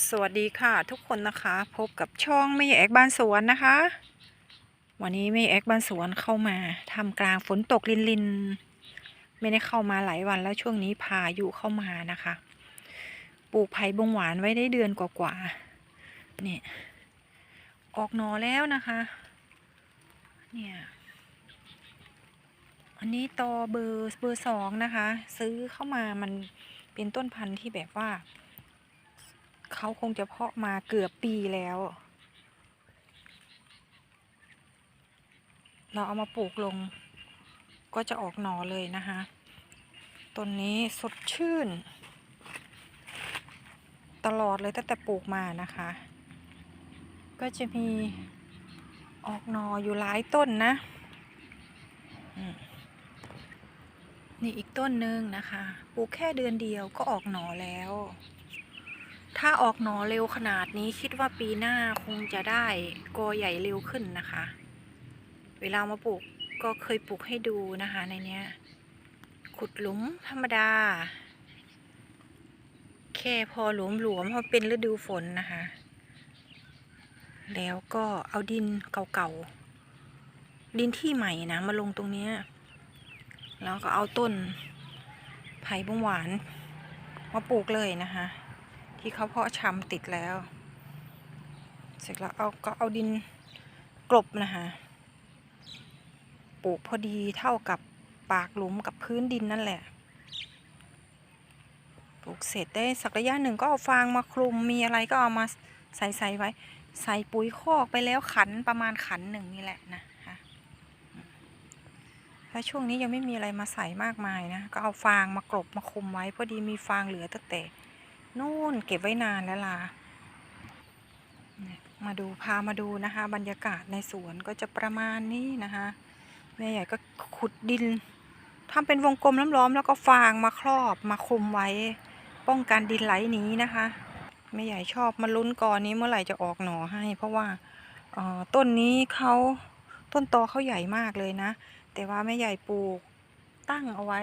สวัสดีค่ะทุกคนนะคะ พบกับช่องไม่แอกบ้านสวนนะคะ วันนี้ไม่แอกบ้านสวนเข้ามาทำกลางฝนตกลินลินไม่ได้เข้ามาหลายวันแล้วช่วงนี้พายุเข้ามานะคะ ปลูกไผ่บงหวานไว้ได้เดือนกว่าๆเนี่ยออกหนอแล้วนะคะ เนี่ยอันนี้ตอเบอร์เบอร์สองนะคะ ซื้อเข้ามามันเป็นต้นพันธุ์ที่แบบว่า เขาคงจะเพาะมาเกือบปีแล้ว เราเอามาปลูกลง ก็จะออกหน่อเลยนะคะต้นนี้สดชื่น ตลอดเลยตั้งแต่ปลูกมานะคะ ก็จะมีออกหน่ออยู่หลายต้นนะนี่อีกต้นหนึ่งนะคะ ปลูกแค่เดือนเดียวก็ออกหน่อแล้ว ถ้าออกหนอเร็วขนาดนี้คิดว่าปีหน้าคงจะได้กอใหญ่เร็วขึ้นนะคะ เวลามาปลูกก็เคยปลูกให้ดูนะคะในเนี้ย ขุดหลุมธรรมดา แค่พอหลวมหลวมเพราะเป็นฤดูฝนนะคะ แล้วก็เอาดินเก่าๆ ดินที่ใหม่นะ มาลงตรงเนี้ย แล้วก็เอาต้นไผ่บงหวาน มาปลูกเลยนะคะ ที่เขาเพาะชำติดแล้ว เสร็จแล้วเอาก็เอาดินกลบนะคะปลูกพอดีเท่ากับปากหลุมกับพื้นดินนั่นแหละ ปลูกเสร็จได้สักระยะหนึ่งก็เอาฟางมาคลุมมีอะไรก็เอามาใส่ใส่ไว้ ใส่ปุ๋ยคอกไปแล้วขันประมาณขันหนึ่งนี่แหละนะคะถ้าช่วงนี้ยังไม่มีอะไรมาใส่มากมายนะ ก็เอาฟางมากรบมาคลุมไว้ พอดีมีฟางเหลือตั้งแต่ นู่นเก็บไว้นานแล้วล่ะมาดูพามาดูนะคะ บรรยากาศในสวนก็จะประมาณนี้นะคะแม่ใหญ่ก็ขุดดินทำเป็นวงกลมล้อมๆแล้วก็ฟางมาครอบมาคลุมไว้ ป้องกันดินไหลหนีนะคะแม่ใหญ่ชอบมาลุ้นกอนี้เมื่อไหร่จะออกหน่อให้ เพราะว่าต้นนี้เขาต้นตอเขาใหญ่มากเลยนะ แต่ว่าแม่ใหญ่ปลูกตั้งเอาไว้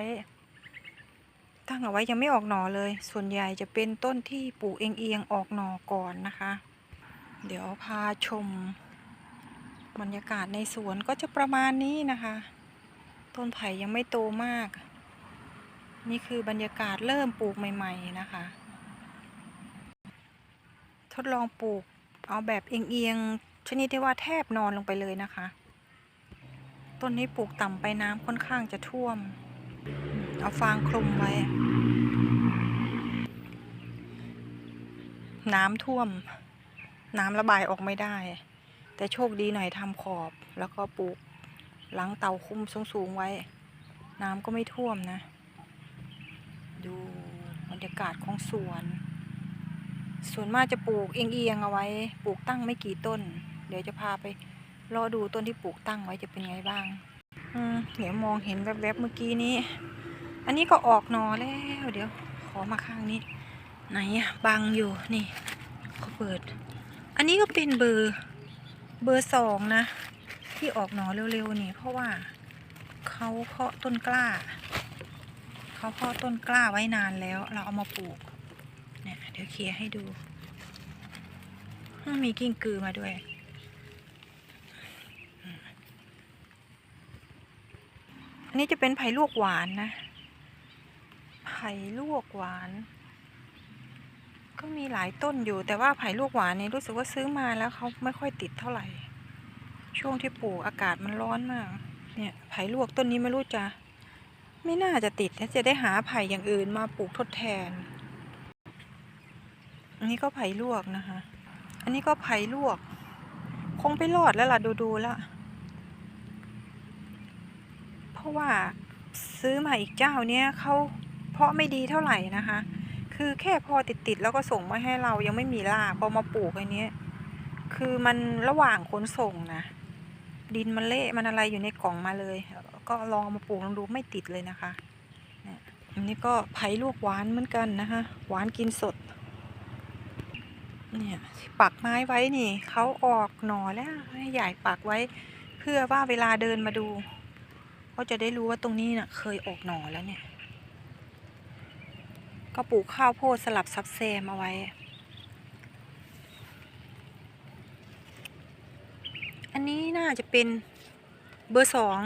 ตั้งเอาไว้ยังไม่ออกหน่อเลย ส่วนใหญ่จะเป็นต้นที่ปลูกเอียงๆออกหน่อก่อนนะคะ เดี๋ยวพาชม บรรยากาศในสวนก็จะประมาณนี้นะคะ ต้นไผ่ยังไม่โตมาก นี่คือบรรยากาศเริ่มปลูกใหม่ ๆนะคะ ทดลองปลูกเอาแบบเอียงๆชนิดที่ว่าแทบนอนลงไปเลยนะคะ ต้นนี้ปลูกต่ำไปน้ำค่อนข้างจะท่วม เอาฟางคลุมไว้ น้ำท่วม น้ำระบายออกไม่ได้ แต่โชคดีหน่อยทำขอบแล้วก็ปลูกหลังเตาคุ้มสูงๆไว้ น้ำก็ไม่ท่วมนะ ดูบรรยากาศของสวน ส่วนมากจะปลูกเอียงๆเอาไว้ ปลูกตั้งไม่กี่ต้น เดี๋ยวจะพาไปรอดูต้นที่ปลูกตั้งไว้จะเป็นไงบ้าง เดี๋ยวมองเห็นแวบๆเมื่อกี้นี้ อันนี้ก็ออกหนอแล้ว เดี๋ยวขอมาข้างนี้ ไหนอะบังอยู่นี่เขาเปิด อันนี้ก็เป็นเบอร์เบอร์สองนะ ที่ออกหนอเร็วๆนี่ เพราะว่าเขาเพาะต้นกล้าเขาเพาะต้นกล้าไว้นานแล้ว เราเอามาปลูกเนี่ยเดี๋ยวเคลียร์ให้ดูมีกิ้งกือมาด้วย อั นี้จะเป็นไผ่ลวกหวานนะ ไผ่ลวกหวาน ก็มีหลายต้นอยู่ แต่ว่าไผ่ลวกหวานนี่รู้สึกว่าซื้อมาแล้วเขาไม่ค่อยติดเท่าไหร่ ช่วงที่ปลูกอากาศมันร้อนมาก เนี่ยไผ่ลวกต้นนี้ไม่รู้จะ ไม่น่าจะติดจะได้หาไผ่อย่างอื่นมาปลูกทดแทน อันนี้ก็ไผ่ลวกนะคะ อันนี้ก็ไผ่ลวก คงไปรอดแล้วล่ะดูๆแล้ว เพราะว่าซื้อมาอีกเจ้าเนี้ยเขาเพาะไม่ดีเท่าไหร่นะคะ คือแค่พอติดๆแล้วก็ส่งมาให้เรายังไม่มีรากพอมาปลูกอันนี้คือมันระหว่างขนส่งนะดินมันเละมันอะไรอยู่ในกล่องมาเลย ก็ลองมาปลูกลองดูไม่ติดเลยนะคะเนี่ยอันนี้ก็ไผ่ลวกหวานเหมือนกันนะคะหวานกินสดเนี่ยปักไม้ไว้นี่เขาออกหน่อแล้วให้ใหญ่ปักไว้ เพื่อว่าเวลาเดินมาดู ก็จะได้รู้ว่าตรงนี้เนะ่ะเคยออกหน่อแล้วเนี่ย ก็ปลูกข้าวโพดสลับซับแซมเอาไว้ อันนี้น่าจะเป็นเบอร์สอง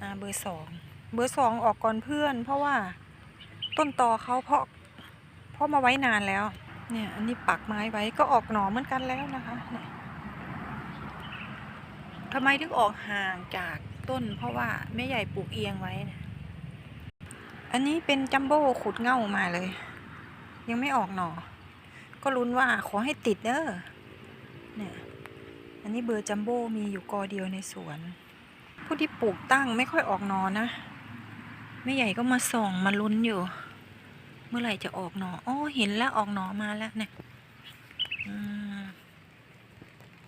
นะเบอร์สองเบอร์สองออกก่อนเพื่อน เพราะว่าต้นตอเขาเพาะเพาะมาไว้นานแล้ว เนี่ยอันนี้ปักไม้ไว้ก็ออกหน่อเหมือนกันแล้วนะคะทำไมถึงออกห่างจาก ต้น เพราะว่าแม่ใหญ่ปลูกเอียงไว้นะอันนี้เป็นจัมโบ้ขุดเง่ามาเลย ยังไม่ออกหนอ ก็ลุ้นว่าขอให้ติดเด้อเนี่ยอันนี้เบอร์จัมโบ้มีอยู่กอเดียวในสวน ผู้ที่ปลูกตั้งไม่ค่อยออกหนอนะแม่ใหญ่ก็มาส่องมาลุ้นอยู่ เมื่อไหร่จะออกหนออ๋อเห็นแล้วออกหนอมาแล้วเนี่ย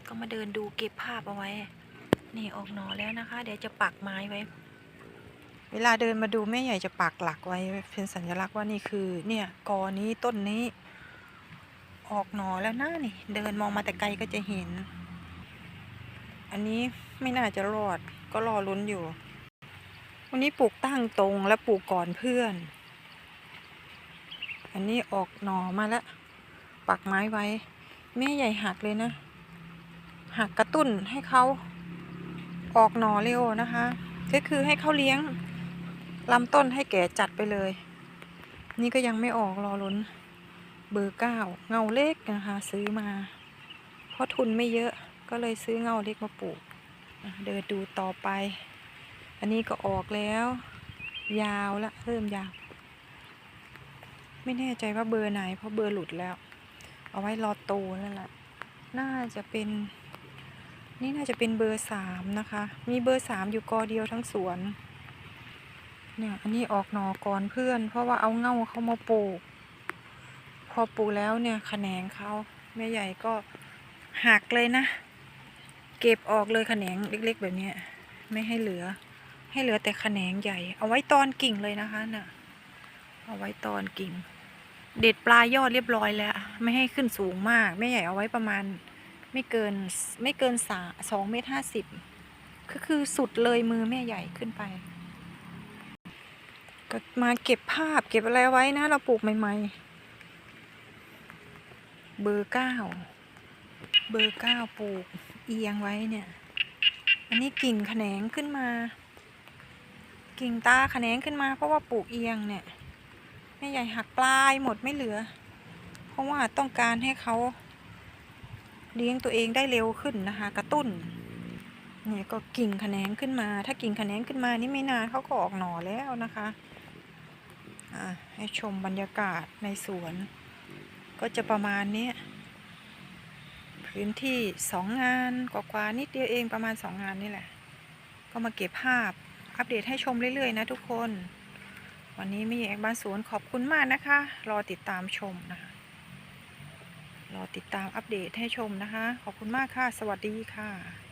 ก็มาเดินดูเก็บภาพเอาไว้ นี่ออกหนอแล้วนะคะ เดี๋ยวจะปักไม้ไว้ เวลาเดินมาดูแม่ใหญ่จะปักหลักไว้เป็นสัญลักษณ์ว่านี่คือ เนี่ยกอนี้ต้นนี้ ออกหนอแล้วนะนี่ เดินมองมาแต่ไกลก็จะเห็น อันนี้ไม่น่าจะรอดก็รอลุ้นอยู่ วันนี้ปลูกตั้งตรงและปลูกก่อนเพื่อน อันนี้ออกหน่อมาแล้วปักไม้ไว้ แม่ใหญ่หักเลยนะหักกระตุ้นให้เขา ออกหน่อเร็วนะคะ ก็คือให้เขาเลี้ยงลำต้นให้แก่จัดไปเลย นี่ก็ยังไม่ออกรอลุ้น เบอร์เก้าเงาเล็กนะคะ ซื้อมา เพราะทุนไม่เยอะก็เลยซื้อเงาเล็กมาปลูกเดินดูต่อไป อันนี้ก็ออกแล้ว ยาวละเริ่มยาว ไม่แน่ใจว่าเบอร์ไหนเพราะเบอร์หลุดแล้ว เอาไว้รอโตนั่นแหละน่าจะเป็น นี่น่าจะเป็นเบอร์สามนะคะ มีเบอร์สามอยู่กอเดียวทั้งสวน เนี่ย อันนี้ออกหนอก่อนเพื่อน เพราะว่าเอาเง่าเขามาปลูก พอปลูกแล้วเนี่ยแขนงเขาแม่ใหญ่ก็หักเลยนะ เก็บออกเลยแขนงเล็ก ๆ แบบนี้ไม่ให้เหลือ ให้เหลือแต่แขนงใหญ่ เอาไว้ตอนกิ่งเลยนะคะน่ะ เอาไว้ตอนกิ่ง เด็ดปลายยอดเรียบร้อยแล้ว ไม่ให้ขึ้นสูงมากแม่ใหญ่เอาไว้ประมาณ ไม่เกินไม่เกินสาสองเมตรห้าสิบก็คือสุดเลยมือแม่ใหญ่ขึ้นไป ก็มาเก็บภาพเก็บอะไรไว้นะ เราปลูกใหม่ ๆ เบอร์เก้าเบอร์เก้าปลูกเอียงไว้เนี่ย อันนี้กิ่งแขนงขึ้นมา กิ่งตาแขนงขึ้นมา เพราะว่าปลูกเอียงเนี่ยแม่ใหญ่หักปลายหมดไม่เหลือ เพราะว่าต้องการให้เขา เลี้ยงตัวเองได้เร็วขึ้นนะคะ กระตุ้นเนี่ยก็กิ่งแขนงขึ้นมา ถ้ากิ่งแขนงขึ้นมานี่ไม่นานเขาก็ออกหน่อแล้วนะคะอะให้ชมบรรยากาศในสวน ก็จะประมาณนี้พื้นที่สองงานกว่าๆนิดเดียวเองประมาณสองงานนี่แหละ ก็มาเก็บภาพอัปเดตให้ชมเรื่อยๆนะทุกคน วันนี้มีเอกบ้านสวนขอบคุณมากนะคะ รอติดตามชมนะคะ รอติดตามอัปเดตให้ชมนะคะ ขอบคุณมากค่ะ สวัสดีค่ะ